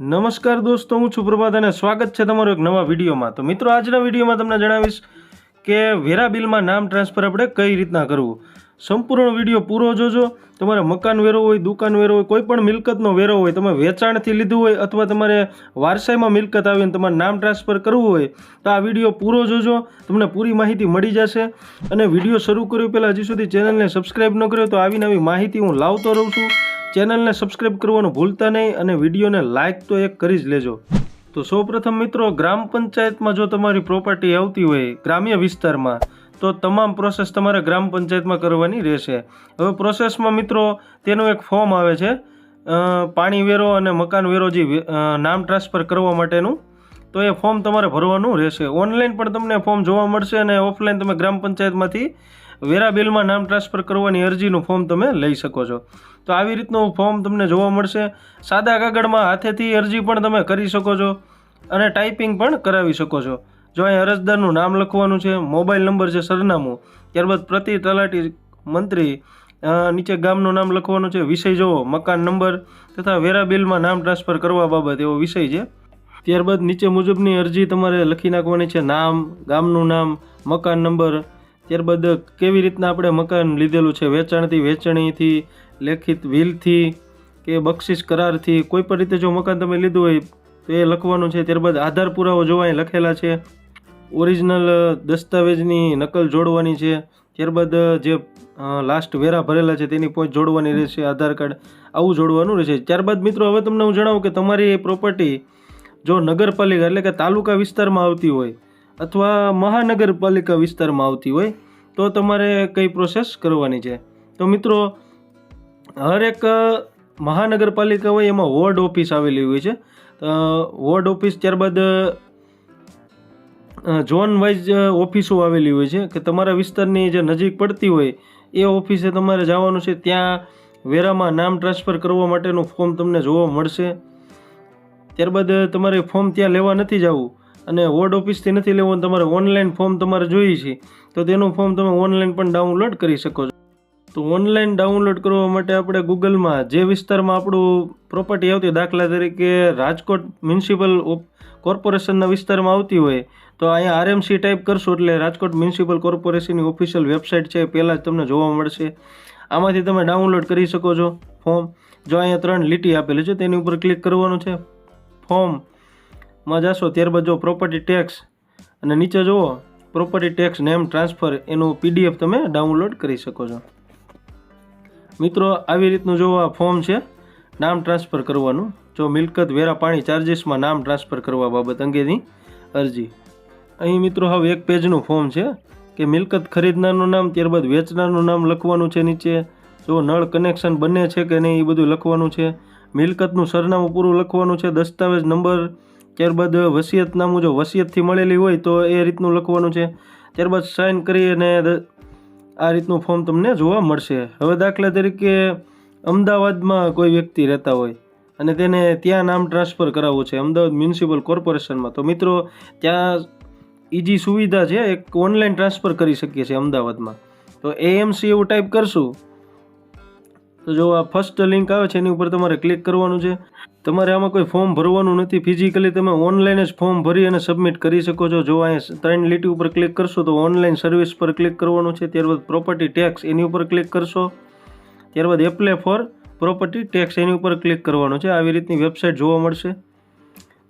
નમસ્કાર દોસ્તો, હું છું પ્રભાત અને સ્વાગત છે તમારું એક નવા વિડીયોમાં. તો મિત્રો, આજના વિડીયોમાં તમને જણાવીશ કે વેરા બિલમાં નામ ટ્રાન્સફર આપણે કઈ રીતના કરવું? સંપૂર્ણ વીડિયો પૂરો જોજો. તમારે મકાન વેરો હોય, દુકાન વેરો હોય, કોઈ પણ મિલકતનો વેરો હોય, તમે વેચાણથી લીધું હોય અથવા તમારે વારસાઈમાં મિલકત આવીને તમારે નામ ટ્રાન્સફર કરવું હોય, તો આ વીડિયો પૂરો જોજો. તમને પૂરી માહિતી મળી જશે. અને વીડિયો શરૂ કર્યો પહેલાં હજી સુધી ચેનલને સબસ્ક્રાઈબ ન કર્યો તો આવી નવી માહિતી હું લાવતો રહું છું. ચેનલને સબસ્ક્રાઈબ કરવાનું ભૂલતા નહીં અને વિડીયોને લાઇક તો એક કરી જ લેજો. તો સૌપ્રથમ મિત્રો, ગ્રામ પંચાયતમાં જો તમારી પ્રોપર્ટી આવતી હોય ગ્રામ્ય વિસ્તારમાં, તો તમામ પ્રોસેસ તમારે ગ્રામ પંચાયતમાં કરવાની રહેશે. હવે પ્રોસેસમાં મિત્રો, તેનું એક ફોર્મ આવે છે પાણી વેરો અને મકાન વેરો જે નામ ટ્રાન્સફર કરવા માટેનું, તો એ ફોર્મ તમારે ભરવાનું રહેશે. ઓનલાઈન પણ તમને ફોર્મ જોવા મળશે અને ઓફલાઈન તમે ગ્રામ પંચાયતમાંથી વેરા બિલમાં નામ ટ્રાન્સફર કરવાની અરજીનું ફોર્મ તમે લઈ શકો છો. તો આવી રીતનું ફોર્મ તમને જોવા મળશે. સાદા કાગળમાં હાથેથી અરજી પણ તમે કરી શકો છો અને ટાઈપિંગ પણ કરાવી શકો છો. જો અહીં અરજદારનું નામ લખવાનું છે, મોબાઈલ નંબર છે, સરનામું. ત્યારબાદ પ્રતિ તલાટી મંત્રી નીચે ગામનું નામ લખવાનું છે, વિષય જોવો, મકાન નંબર તથા વેરા બિલમાં નામ ટ્રાન્સફર કરવા બાબત એવો વિષય છે. ત્યારબાદ નીચે મુજબની અરજી તમારે લખી નાખવાની છે, નામ, ગામનું નામ, મકાન નંબર ત્યારબાદ કેવી રીતના આપણે મકાન લીધેલું છે? વેચાણથી, વેચણીથી, લેખિત વિલથી કે બક્ષિસ કરારથી? કોઈ પણ રીતે જો મકાન તમે લીધું હોય તો એ લખવાનું છે. ત્યારબાદ આધાર પુરાવો જોવા અહીં લખેલા છે. ઓરિજિનલ દસ્તાવેજની નકલ જોડવાની છે. ત્યારબાદ જે લાસ્ટ વેરા ભરેલા છે તેની પોઈન્ટ જોડવાની રહેશે આધાર કાર્ડ. આવું જોડવાનું રહેશે. ત્યારબાદ મિત્રો હવે તમને હું જણાવું કે તમારી પ્રોપર્ટી જો નગરપાલિકા એટલે કે તાલુકા વિસ્તારમાં આવતી હોય અથવા મહાનગરપાલિકા વિસ્તારમાં આવતી હોય, તો તમારે કઈ પ્રોસેસ કરવાની છે? તો મિત્રો, હરેક મહાનગરપાલિકા હોય, એમાં વોર્ડ ઓફિસ આવેલી હોય છે. વોર્ડ ઓફિસ ત્યારબાદ ઝોન વાઇઝ ઓફિસો આવેલી હોય છે, કે તમારા વિસ્તારની જે નજીક પડતી હોય, એ ઓફિસે તમારે જવાનું છે. ત્યાં વેરામાં નામ ટ્રાન્સફર કરવા માટેનું ફોર્મ તમને જોવા મળશે. ત્યારબાદ તમારે ફોર્મ ત્યાં લેવા નથી જવું. અને વોર્ડ ઓફિસથી નથી લેવું તમારે ઓનલાઈન ફોર્મ તમારે જોઈએ છે, તો તેનું ફોર્મ તમે ઓનલાઈન પણ ડાઉનલોડ કરી શકો છો. તો ઓનલાઈન ડાઉનલોડ કરવા માટે આપણે ગૂગલમાં જે વિસ્તારમાં આપણું પ્રોપર્ટી આવતી દાખલા તરીકે રાજકોટ મ્યુનિસિપલ કોર્પોરેશનના વિસ્તારમાં આવતી હોય, તો અહીંયા આરએમસી ટાઈપ કરશો એટલે રાજકોટ મ્યુનિસિપલ કોર્પોરેશનની ઓફિશિયલ વેબસાઇટ છે પહેલાં જ તમને જોવા મળશે. આમાંથી તમે ડાઉનલોડ કરી શકો છો ફોર્મ જો અહીંયા ત્રણ લીટી આપેલી છે, તેની ઉપર ક્લિક કરવાનું છે. ફોર્મમાં જાશો ત્યારબાદ જો પ્રોપર્ટી ટેક્સ અને નીચે જુઓ પ્રોપર્ટી ટેક્સ નેમ ટ્રાન્સફર એનું પીડીએફ તમે ડાઉનલોડ કરી શકો છો. મિત્રો, આવી રીતનું જો આ ફોર્મ છે, નામ ટ્રાન્સફર કરવાનું. જો મિલકત વેરા પાણી ચાર્જીસમાં નામ ટ્રાન્સફર કરવા બાબત અંગેની અરજી. અહીં મિત્રો, હવે એક પેજનું ફોર્મ છે કે મિલકત ખરીદનારનું નામ, ત્યારબાદ વેચનારનું નામ લખવાનું છે નીચે. જો નળ કનેક્શન બંને છે કે નહીં, એ બધું લખવાનું છે. મિલકતનું સરનામું પૂરું લખવાનું છે. દસ્તાવેજ નંબર ત્યારબાદ વસિયતનામું જો વસિયતથી મળેલી હોય તો એ રીતનું લખવાનું છે. ત્યારબાદ સાઇન કરી અને આ રીતનું ફોર્મ તમને જોવા મળશે. હવે દાખલા તરીકે અમદાવાદમાં કોઈ વ્યક્તિ રહેતા હોય અને તેને ત્યાં નામ ટ્રાન્સફર કરાવવું છે, અમદાવાદ મ્યુનિસિપલ કોર્પોરેશનમાં તો મિત્રો, ત્યાં ઈજી સુવિધા છે, એક ઓનલાઈન ટ્રાન્સફર કરી શકીએ છીએ અમદાવાદમાં. તો એએમસી એવું ટાઈપ કરશું. તો જો આ ફર્સ્ટ લિંક આવે છે, એની ઉપર તમારે ક્લિક કરવાનું છે. તમારે આમાં કોઈ ફોર્મ ભરવાનું નથી. ફિઝિકલી તમે ઓનલાઈન જ ફોર્મ ભરી અને સબમિટ કરી શકો છો. જો અહીંયા ત્રણ લીટી ઉપર ક્લિક કરશો તો ઓનલાઈન સર્વિસ પર ક્લિક કરવાનું છે. ત્યારબાદ પ્રોપર્ટી ટેક્સ એની ઉપર ક્લિક કરશો. ત્યારબાદ એપ્લાય ફોર પ્રોપર્ટી ટેક્સ એની ઉપર ક્લિક કરવાનું છે. આવી રીતની વેબસાઇટ જોવા મળશે.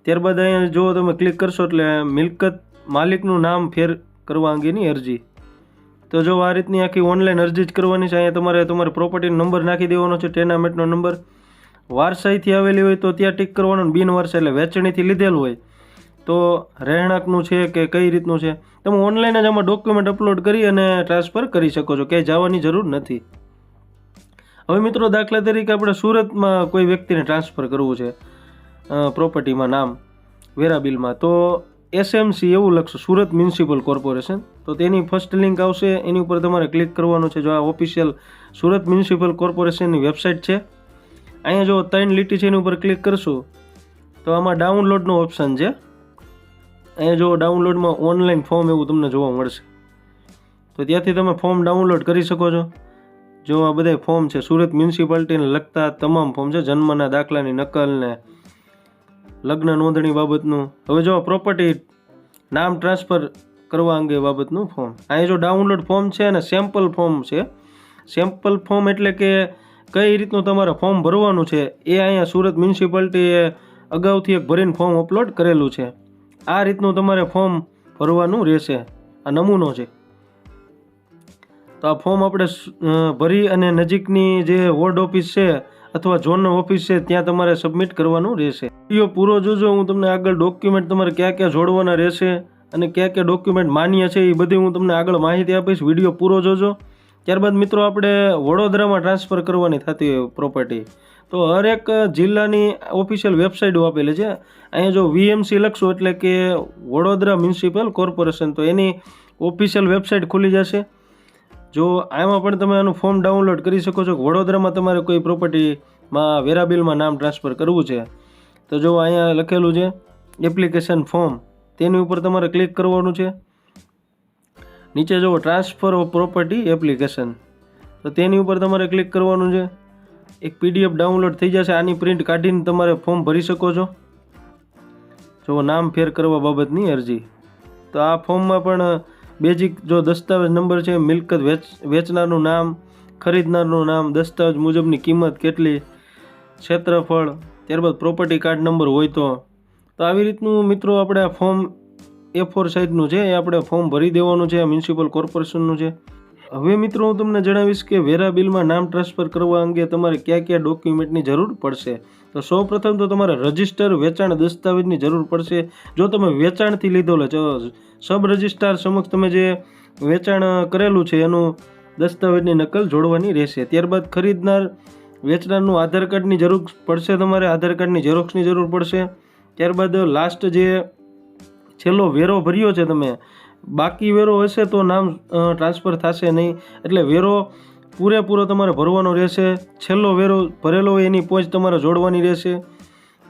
ત્યારબાદ અહીંયા જો તમે ક્લિક કરશો એટલે મિલકત માલિકનું નામ ફેર કરવા અંગેની અરજી. તો જો આ રીતની આખી ઓનલાઈન અરજી જ કરવાની છે, અહીંયા તમારે તમારે પ્રોપર્ટીનો નંબર નાખી દેવાનો છે ટેનામેન્ટનો નંબર વારસાઈથી આવેલી હોય તો ત્યાં ટીક કરવાનો બિન બિનવારસાઈ એટલે વેચણીથી લીધેલું હોય. તો રહેણાંકનું છે કે કઈ રીતનું છે, તમે ઓનલાઈન જ આમાં ડોક્યુમેન્ટ અપલોડ કરી અને ટ્રાન્સફર કરી શકો છો, ક્યાંય જવાની જરૂર નથી. હવે મિત્રો દાખલા તરીકે આપણે સુરતમાં કોઈ વ્યક્તિને ટ્રાન્સફર કરવું છે પ્રોપર્ટીમાં નામ વેરા બિલમાં તો એસએમસી એવું લખશો, સુરત મ્યુનિસિપલ કોર્પોરેશન તો તેની ફર્સ્ટ લિંક આવશે, એની ઉપર તમારે ક્લિક કરવાનું છે. જો આ ઓફિશિયલ સુરત મ્યુનિસિપલ કોર્પોરેશનની વેબસાઇટ છે. અહીંયા જો ત્રણ લીટી છે, એની ઉપર ક્લિક કરશું, તો આમાં ડાઉનલોડનો ઓપ્શન છે. અહીંયા જો ડાઉનલોડમાં ઓનલાઈન ફોર્મ એવું તમને જોવા મળશે. તો ત્યાંથી તમે ફોર્મ ડાઉનલોડ કરી શકો છો. જો આ બધા ફોર્મ છે, સુરત મ્યુનિસિપાલિટીને લગતા તમામ ફોર્મ છે, જન્મના, દાખલાની નકલ ને લગ્ન નોંધણી બાબતનું. હવે જો પ્રોપર્ટી નામ ટ્રાન્સફર કરવા અંગે બાબતનું ફોર્મ અહીં જો ડાઉનલોડ ફોર્મ છે અને સેમ્પલ ફોર્મ છે. સેમ્પલ ફોર્મ એટલે કે કઈ રીતનું તમારે ફોર્મ ભરવાનું છે એ અહીંયા સુરત મ્યુનિસિપાલિટીએ અગાઉથી એક ભરીને ફોર્મ અપલોડ કરેલું છે. આ રીતનું તમારે ફોર્મ ભરવાનું રહેશે. આ નમૂનો છે. તો આ ફોર્મ આપણે ભરી અને નજીકની જે વોર્ડ ઓફિસ છે અથવા ઝોન ઓફિસ છે, ત્યાં તમારે સબમિટ કરવાનું રહેશે. વીડિયો પૂરો જોજો, હું તમને આગળ ડોક્યુમેન્ટ તમારે ક્યાં ક્યાં જોડવાના રહેશે અને કયા કયા ડોક્યુમેન્ટ માન્ય છે, એ બધી હું તમને આગળ માહિતી આપીશ. વીડિયો પૂરો જોજો. ત્યારબાદ મિત્રો, આપણે વડોદરામાં ટ્રાન્સફર કરવાની થતી પ્રોપર્ટી તો હરેક જિલ્લાની ઓફિશિયલ વેબસાઇટો આપેલી છે. અહીંયા જો વીએમસી લખશો એટલે કે વડોદરા મ્યુનિસિપલ કોર્પોરેશન તો એની ઓફિશિયલ વેબસાઇટ ખુલી જશે. જો આમાં પણ તમે આનું ફોર્મ ડાઉનલોડ કરી શકો છો. વડોદરામાં તમારે કોઈ પ્રોપર્ટીમાં વેરા બિલમાં નામ ટ્રાન્સફર કરવું છે, તો જો અહીંયા લખેલું છે એપ્લિકેશન ફોર્મ તેની ઉપર તમારે ક્લિક કરવાનું છે. નીચે જુઓ ટ્રાન્સફર ઓફ પ્રોપર્ટી એપ્લિકેશન તો તેની ઉપર તમારે ક્લિક કરવાનું છે. એક પીડીએફ ડાઉનલોડ થઈ જશે. આની પ્રિન્ટ કાઢીને તમારે ફોર્મ ભરી શકો છો. જો નામ ફેર કરવા બાબતની અરજી. તો આ ફોર્મમાં પણ બેઝિક જો દસ્તાવેજ નંબર છે, મિલકત વેચ, વેચનારનું નામ, ખરીદનારનું નામ, દસ્તાવેજ મુજબની કિંમત કેટલી, ક્ષેત્રફળ, ત્યારબાદ પ્રોપર્ટી કાર્ડ નંબર હોય તો. તો આવી રીતનું મિત્રો આપણે આ ફોર્મ એ ફોર સાઇઝનું છે, એ આપણે ફોર્મ ભરી દેવાનું છે મ્યુનિસિપલ કોર્પોરેશનનું છે. હવે મિત્રો હું તમને જણાવીશ કે વેરા બિલમાં નામ ટ્રાન્સફર કરવા અંગે તમારે કયા કયા ડોક્યુમેન્ટની જરૂર પડશે? તો સૌ પ્રથમ તો તમારે રજિસ્ટર વેચાણ દસ્તાવેજની જરૂર પડશે. જો તમે વેચાણથી લીધો સબ રજિસ્ટ્રાર સમક્ષ તમે જે વેચાણ કરેલું છે, એનું દસ્તાવેજની નકલ જોડવાની રહેશે. ત્યારબાદ ખરીદનાર વેચનારનું આધાર કાર્ડની જરૂર પડશે તમારે, આધાર કાર્ડની ઝેરોક્ષની જરૂર પડશે. ત્યારબાદ લાસ્ટ જે છેલ્લો વેરો ભર્યો છે તમે બાકી વેરો હશે તો નામ ટ્રાન્સફર થશે નહીં. એટલે વેરો પૂરેપૂરો તમારે ભરવાનો રહેશે. છેલ્લો વેરો ભરેલો હોય એની પહોંચ તમારે જોડવાની રહેશે.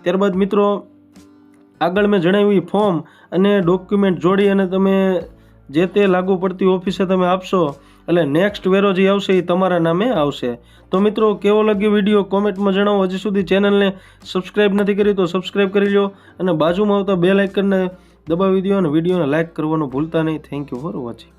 ત્યારબાદ મિત્રો, આગળ મેં જણાવ્યું ફોર્મ અને ડોક્યુમેન્ટ જોડી અને તમે જે તે લાગુ પડતી ઓફિસે તમે આપશો. એટલે નેક્સ્ટ વેરો જે આવશે એ તમારા નામે આવશે. તો મિત્રો, કેવો લાગ્યો વીડિયો કોમેન્ટમાં જણાવો. હજી સુધી ચેનલને સબસ્ક્રાઈબ નથી કરી તો સબસ્ક્રાઈબ કરી લો અને બાજુમાં આવતા બે લાઇકનને દબાવી દો અને વિડીયોને લાઇક કરવાનું ભૂલતા નહીં. Thank you for watching